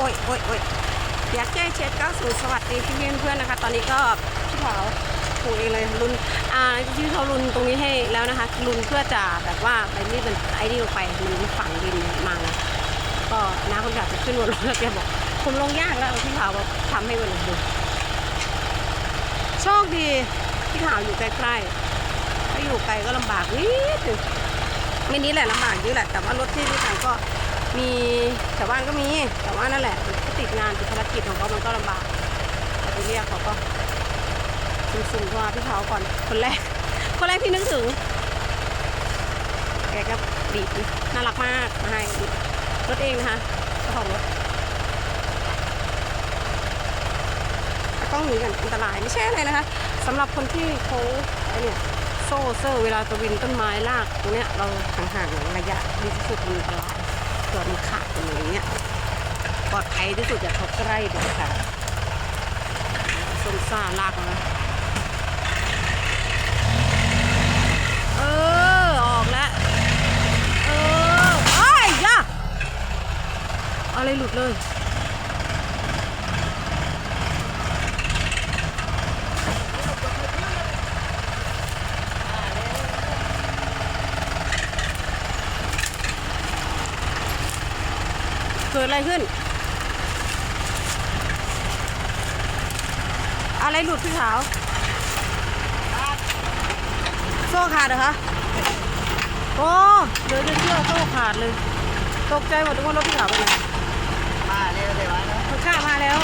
โอ้ยโอ้ยโอ้ยอยากแก้เช็ดก็สูสวัสดีพี่เพื่อนๆนะคะ ตอนนี้ก็พี่ขาวปลูกเองเลยรุนอ่าที่เขารุนตรงนี้ให้แล้วนะคะรุนเพื่อจะแบบว่าไปนี่มันไอ้นี่ลงไปมันฝังดินมาไงก็น้าคนขับจะขึ้นบนรถแล้วแกบอกผมลงยากแล้วพี่ขาวบอกทำให้วันนี้ดูโชคดีพี่ขาวอยู่ใกล้ๆถ้าอยู่ไกลก็ลำบากนิดนึงไม่นี้แหละลำบากเยอะแหละแต่ว่ารถที่ที่ต่างก็ มีแต่บ้านก็มี แต่ว่านั่นแหละติดงานติดภารกิจของเขามันก็ลำบากแต่ไปเรียกเขาก็ซุ่มๆโทรหาพี่เขาก่อนคนแรก คนแรกที่นึกถึงแกก็ดีดน่ารักมากมาให้รถเองนะคะเจ้าของรถแต่ต้องหนีกันอันตรายไม่ใช่อะไรนะคะสำหรับคนที่เขาไอเนี่ยโซ่เซอร์เวลาจะวินต้นไม้ลากตรงเนี้ยเราห่างๆระยะดีที่สุดมันอันตราย ตัวมันขาดตรงนี้ยปลอดภัยที่สุดอย่าเข้าใกล้เด็ดขาดส้มซ่าลากมาเออ ออกแล้ว เออไอ้ยยะอะไรหลุดเลย อะไรขึ้น อะไรหลุดพี่ขาว โซ่ขาดเหรอคะ โอ้เดี๋ยวจะเชื่อโซ่ขาดเลย ตกใจหมดทุกคนรถพี่ขาวเป็นไงมาเร็วเลยวะนะมันข้ามาแล้ว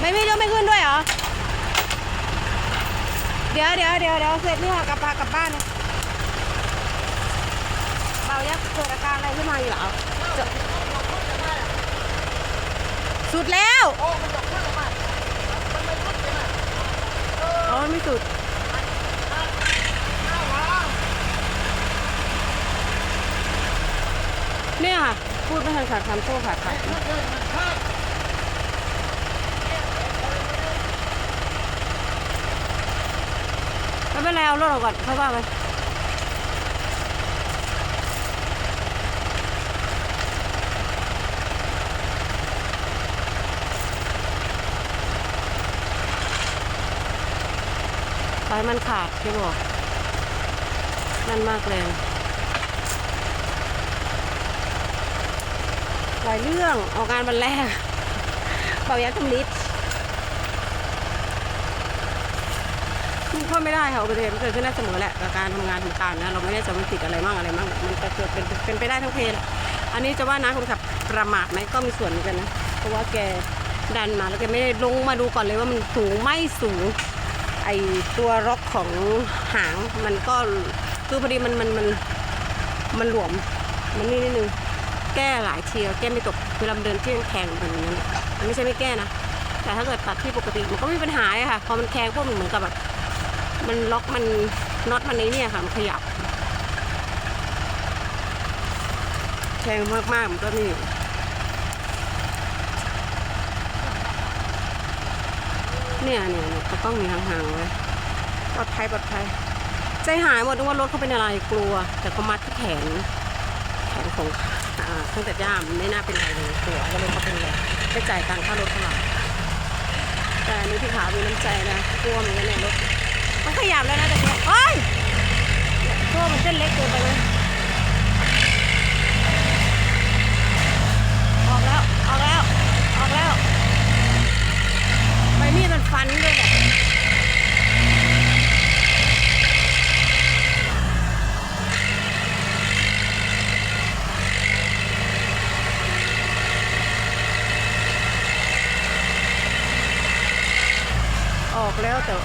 ไม่มียกไม่ขึ้นด้วยเหรอ เดี๋ยวเดี๋ยวเดี๋ยวเดี๋ยวเสร็จนี่ค่ะกลับมากลับบ้านนะเบา ยักษ์เกิดอาการอะไรขึ้นมาอยู่เหรอจะสุดแล้วโอ้มันดอกขึ้นออกมามันไม่ขึ้นเลยนะอ๋อมันไม่สุดหน้าวางเนี่ยค่ะ พูดไม่ทันขาดคำโซ่ขาดขาดขึ้นเลยมันข้ามไม่เป็นไรเอารถออกก่อนค่อยว่าไป สายมันขาดพี่บอกนั่นมากแรงหลายเรื่องออกงานวันแรกเป่ายัดทำลิฟต์มันเข้าไม่ได้ค่ะอุบัติเหตุเกิดขึ้นได้เสมอแหละกับการทำงานของการนะเราไม่ได้จะมันติดอะไรมั่งอะไรมั่งมันจะเกิดเป็นเป็นไปได้ทั้งเพลอันนี้จะว่านะคนขับประมาทไหมก็มีส่วนเหมือนกันนะเพราะว่าแกดันมาแล้วแกไม่ได้ลงมาดูก่อนเลยว่ามันสูงไม่สูง ไอตัวร็อกของหางมันก็คือพอดีมันมันมันมันหลวม มันนี่นิดนึงแก้หลายทีแล้วแก้ไม่ตกเวลามันเดินที่แข็งแบบนั้มันไม่ใช่ไม่แก้นะแต่ถ้าเกิดตัดที่ปกติมันก็ไม่มีปัญหาเลยค่ะพอมันแข็งพวกมันเหมือนกับแบบมันล็อกมันน็อตมันนี้เนี่ยค่ะมันขยับแข็งมากๆมันก็นี่เนี่ เนี่ยเนี่ยก็ต้องมีห่างๆไว้ปลอดภัยปลอดภัย ใจหายหมดนึกว่ารถเขาเป็นอะไรกลัว แต่เขามัดที่แขนแขนของอ่าตั้งแต่ย่ามไม่น่าเป็นไรเลยหัวก็เลยเขาเป็นไรได้จ่ายตังค่ารถเท่าไหร่แต่อันนี้พี่ขาวมีน้ำใจนะกลัวเหมือนกันเนี่ยรถมันขยับแล้วนะแต่เนี่ยเฮ้ยตัวมันเส้นเล็กเกินไปไหมออกแล้ว ออกแล้ว ออกแล้วใบมีดมันฟันด้วยแบบ ออกแล้วแต่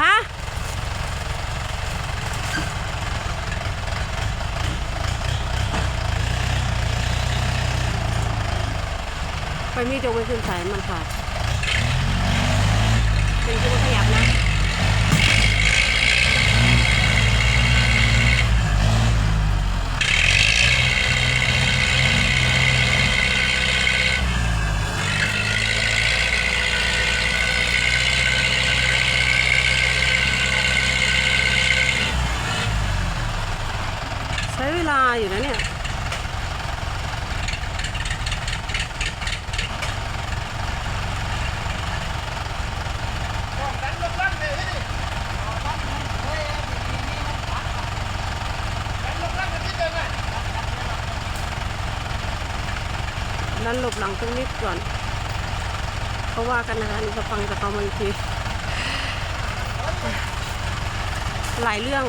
ฮะไปมีดยกไม่ขึ้นสายมันขาด อยู่นะเนี่ยดันหลบหลังตรงนี้ก่อนเขาว่ากันนะคะนี่จะฟังจากเขามาอีกทีหลายเรื่อง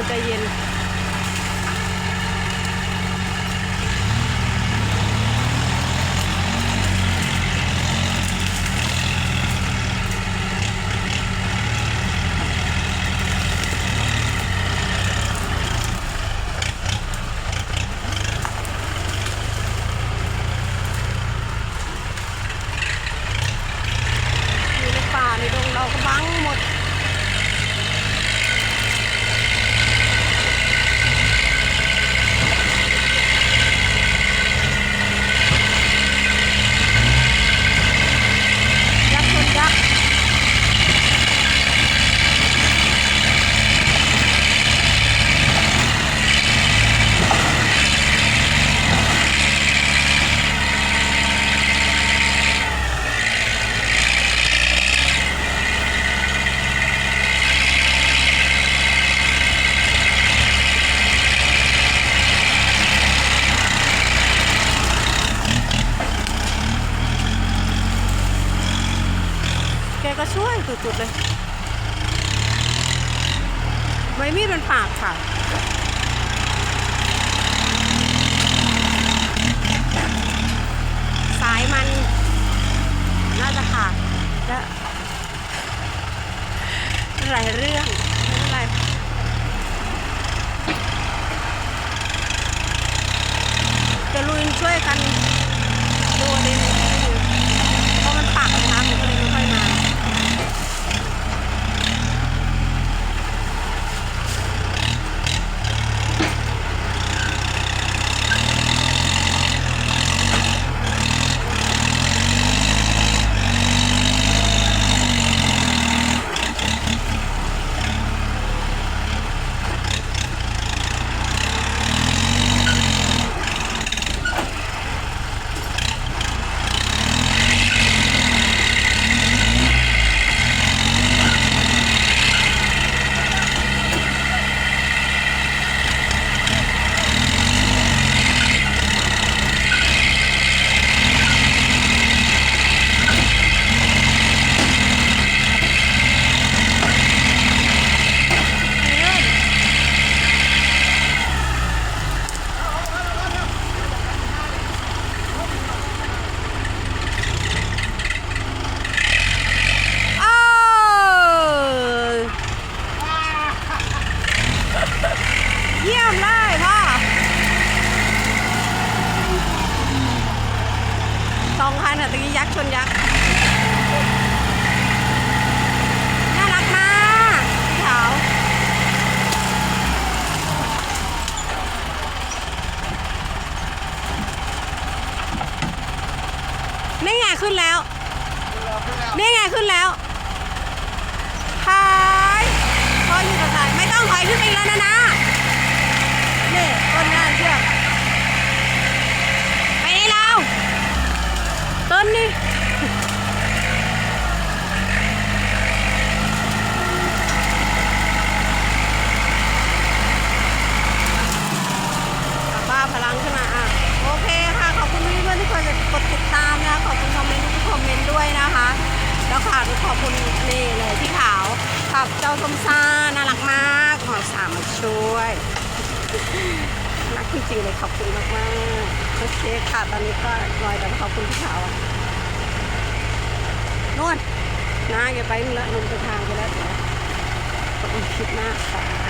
เป็นคนใจเย็น อยู่ในป่าในดงเราก็บังหมด ยักษ์ชนยักษ์แกก็ช่วยสุดๆเลย ใบมีดมันปากค่ะสายมันน่าจะขาดและหลายเรื่องไม่เป็นไรจะลุยช่วยกันดูดินเพราะมันปักนะคะมันก็เลยไม่ค่อยมา เออเยี่ยมเลยพ่อสอง คันอะตะกี้ยักษ์ชนยักษ์น่ารักมากพี่ขาวนี่ไงขึ้นแล้ว นี่ไงขึ้นแล้วถอยพออยู่กับสายไม่ต้องถอยขึ้นไปอีกแล้วนะนะนี่ต้นหน้าเชือกไปนี่เรา ต้นนี่บ้าพลังขึ้นมาอะ โอเคค่ะ ขอบคุณเพื่อนๆที่คอยกดติดตามนะ ขอบคุณคอมเมนต์ทุกคอมเมนต์ด้วยนะคะ แล้วค่ะขอบคุณนี่เลยพี่ขาวขับเจ้าสมซ่าน่ารักมาก ขอสามมาช่วย รักจริงๆเลยขอบคุณมากๆโอเคค่ะตอนนี้ก็ลอยแต่ขอบคุณพี่ขาวนวดน้าแกไปนู่นแล้วนุ่นไปทางไปแล้วเดี๋ยวขอบคุณคลิปหน้าค่ะ